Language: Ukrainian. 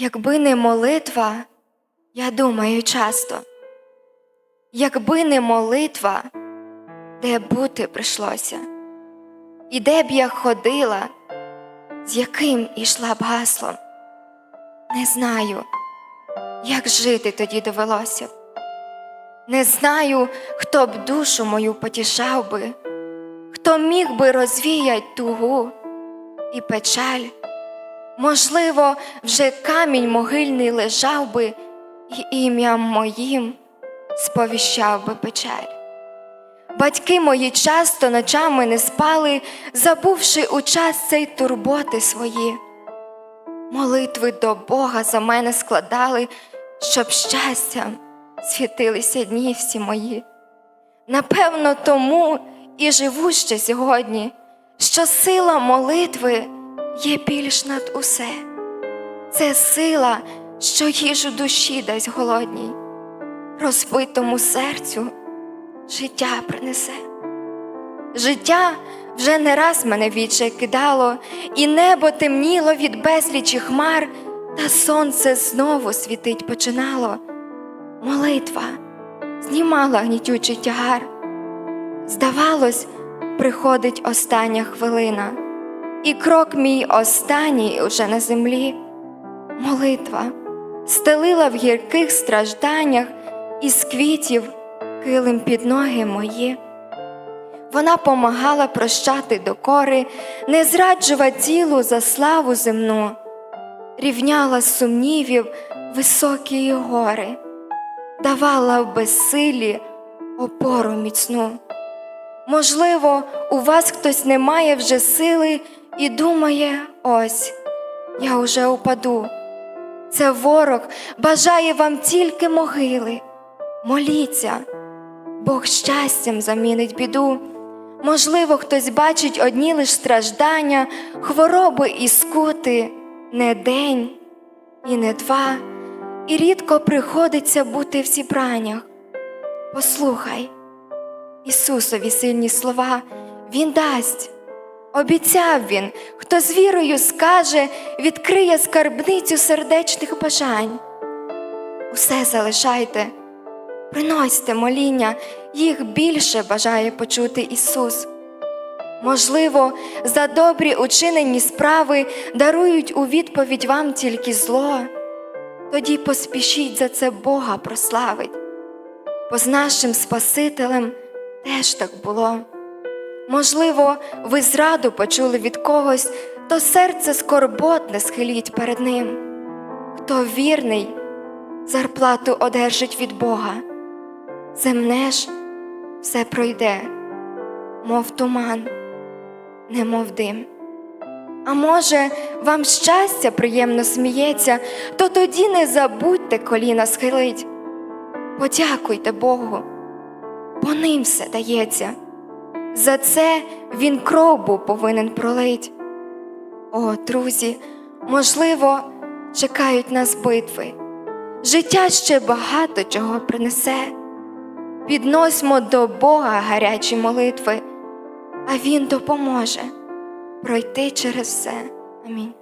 Якби не молитва, я думаю часто, якби не молитва, де бути прийшлося, і де б я ходила, з яким ішла б гаслом, не знаю, як жити тоді довелося. Не знаю, хто б душу мою потішав би, хто міг би розвіять тугу і печаль. Можливо, вже камінь могильний лежав би, і ім'ям моїм сповіщав би печаль. Батьки мої часто ночами не спали, забувши у час цей турботи свої. Молитви до Бога за мене складали, щоб щастям світилися дні всі мої. Напевно, тому і живу ще сьогодні, що сила молитви є більш над усе. Це сила, що їжу душі дасть голодній, розбитому серцю життя принесе. Життя вже не раз мене віче кидало, і небо темніло від безлічі хмар, та сонце знову світить починало. Молитва знімала гнітючий тягар. Здавалось, приходить остання хвилина, і крок мій останній уже на землі. Молитва стелила в гірких стражданнях із квітів килим під ноги мої. Вона помагала прощати докори, не зраджувати тілу за славу земну, рівняла сумнівів високі гори, давала в безсилі опору міцну. Можливо, у вас хтось не має вже сили і думає, ось я уже упаду. Це ворог бажає вам тільки могили. Моліться, Бог щастям замінить біду. Можливо, хтось бачить одні лиш страждання, хвороби і скути, не день і не два, і рідко приходиться бути в зібраннях. Послухай, Ісусові сильні слова Він дасть. Обіцяв він, хто з вірою скаже, відкриє скарбницю сердечних бажань. Усе залишайте, приносьте моління, їх більше бажає почути Ісус. Можливо, за добрі учинені справи дарують у відповідь вам тільки зло, тоді поспішіть за це Бога прославить, бо з нашим Спасителем теж так було. Можливо, ви зраду почули від когось, то серце скорботне схиліть перед ним. Хто вірний, зарплату одержить від Бога. Земне ж все пройде, мов туман, немов дим. А може, вам щастя приємно сміється, то тоді не забудьте коліна схилить. Подякуйте Богу, бо ним все дається. За це він кров був повинен пролить. О, друзі, можливо, чекають нас битви. Життя ще багато чого принесе. Підносьмо до Бога гарячі молитви, а Він допоможе пройти через все. Амінь.